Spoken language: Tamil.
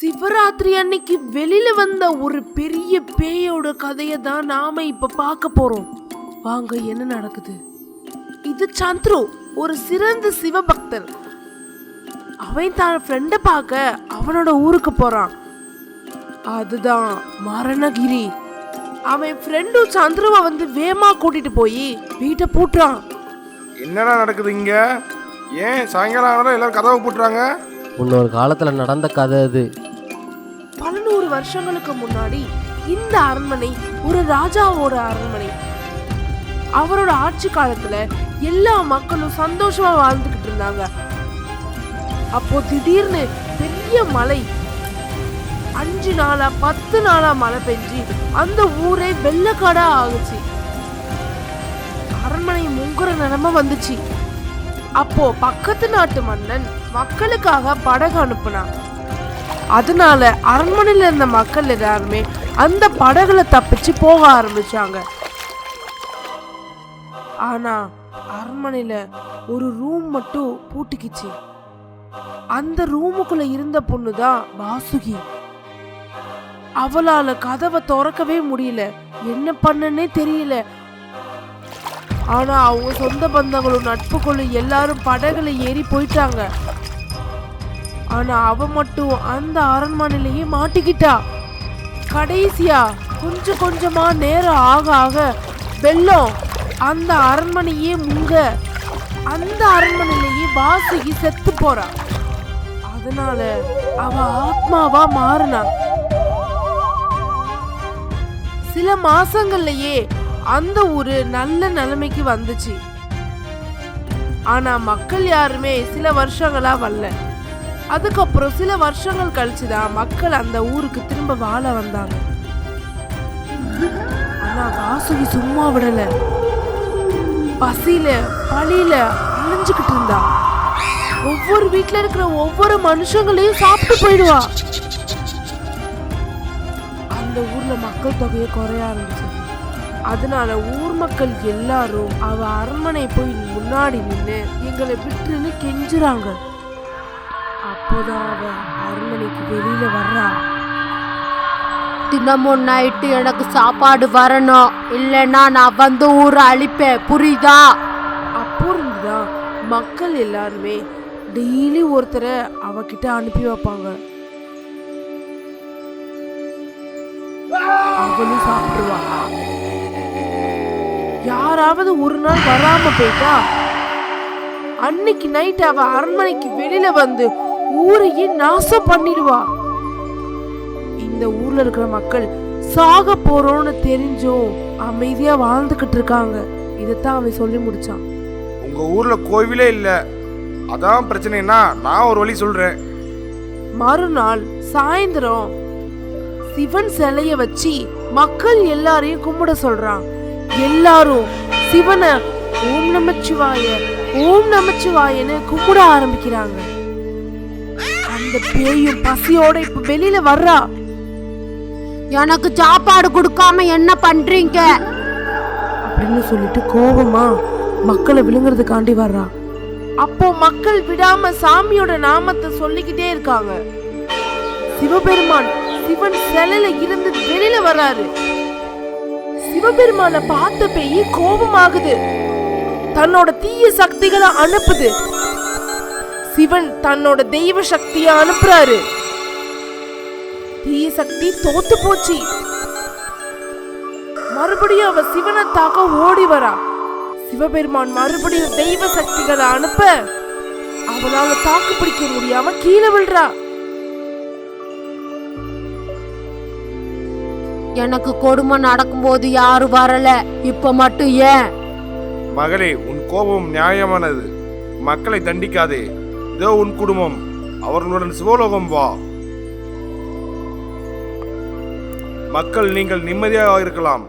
சிவராத்திரி அன்னைக்கு வெளியில வந்த ஒரு பெரிய பேயோட கதையை தான் நாம இப்ப பார்க்க போறோம். வாங்க என்ன நடக்குது? இது சந்துரு ஒரு சிறந்த சிவபக்தர். அவன் தான் ஃப்ரெண்டை பார்க்க அவனோட ஊருக்கு போறான். அதுதான் மரணகிரி. அவன் ஃப்ரெண்டும் சந்துருவை வந்து வேமா கூட்டிட்டு போய் வீட்டை பூட்டுறான். என்னடா நடக்குது இங்க? ஏன் சாயங்காலம் ஆனாலும் எல்லாரும் கதவை போட்டுறாங்க? முன்னொரு காலத்தில் நடந்த கதை அது. நூறு வருஷங்களுக்கு முன்னாடி இந்த அரண்மனை ஒரு ராஜாவோட அரண்மனை. அவரோட ஆட்சி காலத்துல எல்லா மக்களும் சந்தோஷமா வாழ்ந்துகிட்டு இருந்தாங்க. அப்போ திடீர்னு பெரிய மழை அஞ்சு நாளா பத்து நாளா மழை பெஞ்சு அந்த ஊரே வெள்ளக்காடா ஆகுச்சு. அரண்மனை முங்குற நிலைமை வந்துச்சு. அப்போ பக்கத்து நாட்டு மன்னன் மக்களுக்காக படகு அனுப்புனான். அதனால அரண்மனையில் இருந்த மக்கள் எல்லாருமே அந்த படகுல தப்பிச்சு போக ஆரம்பிச்சாங்க. ஆனா அரண்மனையில ஒரு ரூம் மட்டும் பூட்டிக்கிச்சு. அந்த ரூமுக்குள்ள இருந்த பொண்ணு தான் வாசுகி. அவளால கதவை திறக்கவே முடியல. என்ன பண்ணனே தெரியல. ஆனா அவங்க சொந்த பந்தங்களும் நட்புகளும் எல்லாரும் படகுல ஏறி போயிட்டாங்க. ஆனா அவ மட்டும் அந்த அரண்மனையிலேயே மாட்டிக்கிட்டா. கடைசியா கொஞ்சம் கொஞ்சமா நேரம் ஆக ஆக வெள்ளம் அந்த அரண்மனையே முங்க அந்த அரண்மனையிலேயே வாசுகி செத்து போறா. அதனால அவ ஆத்மாவா மாறினா. சில மாசங்கள்லயே அந்த ஊரு நல்ல நிலைமைக்கு வந்துச்சு. ஆனா மக்கள் யாருமே சில வருஷங்களா வரல. அதுக்கப்புறம் சில வருஷங்கள் கழிச்சு தான் மக்கள் அந்த ஊருக்கு திரும்ப வாழ வந்தாங்க. ஆனா வாசுகி சும்மா விடல. பசியில பழியில அழிஞ்சுக்கிட்டு இருந்தா. ஒவ்வொரு வீட்டுல இருக்கிற ஒவ்வொரு மனுஷங்களையும் சாப்பிட்டு போயிடுவா. அந்த ஊர்ல மக்கள் தொகையை குறைய ஆரம்பிச்சு அதனால ஊர் மக்கள் எல்லாரும் அவ அரண்மனை போய் முன்னாடி நின்று எங்களை விட்டுன்னு கெஞ்சுறாங்க. அப்போதான் அவன் அரண்மனைக்கு வெளியில வர்றான் தினமும் நைட்டு எனக்கு சாப்பாடு வரணும். இல்லைன்னா நான் வந்து ஊரை அழிப்பேன். புரியுதா? அப்போ இருந்துதான் மக்கள் எல்லாருமே டெய்லி ஒருத்தரை அவகிட்ட அனுப்பி வைப்பாங்க. அவளும் சாப்பிடுவா. யாராவது ஒரு நாள் வராம போயிட்டா அன்னைக்கு நைட் அவ அரண்மனைக்கு வெளியில வந்து ஊரையே நாசம் பண்ணிடுவா. இந்த ஊர்ல இருக்கிற மக்கள் சாக போறோம்னு தெரிஞ்சும் அமைதியா வாழ்ந்துகிட்டு இருக்காங்க. இதைத்தான் அவன் சொல்லி முடிச்சான். உங்க ஊர்ல கோவிலே இல்ல. அதான் பிரச்சனைனா நான் ஒரு வழி சொல்றேன். மறுநாள் சாயந்தரம் சிவன் சிலைய வச்சு மக்கள் எல்லாரையும் கும்பிட சொல்றான். எல்லாரும் சிவனை ஓம் நமச்சிவாய ஓம் நமச்சிவாயன்னு கும்பிட ஆரம்பிக்கிறாங்க. அந்த பேயும் பசியோட இப்ப வெளியில வர்றா? எனக்கு சாப்பாடு கொடுக்காம என்ன பண்றீங்க? அப்படின்னு சொல்லிட்டு கோபமா மக்களை விழுங்குறதுக்காண்டி வர்றா. அப்போ மக்கள் விடாம சாமியோட நாமத்தை சொல்லிக்கிட்டே இருக்காங்க. சிவபெருமான் சிவன் சிலையில இருந்து வெளியில வர்றாரு. சிவபெருமான பார்த்த பேய் கோபமாகுது. தன்னோட தீய சக்திகளை அனுப்புது. சிவன் தன்னோட தெய்வ சக்தியை அனுப்புறாரு. தீய சக்தி தோத்து போச்சு. மறுபடியும் அவ சிவனை தாக்க ஓடி வரா. சிவபெருமான் மறுபடியும் தெய்வ சக்திகளை அனுப்ப அவளால தாக்கு பிடிக்க முடியாம கீழே விழுறா. எனக்கு கொடுமை நடக்கும்போது யாரும் வரல. இப்ப மட்டும் ஏன்? மகளே உன் கோபம் நியாயமானது. மக்களை தண்டிக்காதே. இதோ உன் குடும்பம் அவர்களுடன் சிவலோகம் வா. மக்கள் நீங்கள் நிம்மதியாக இருக்கலாம்.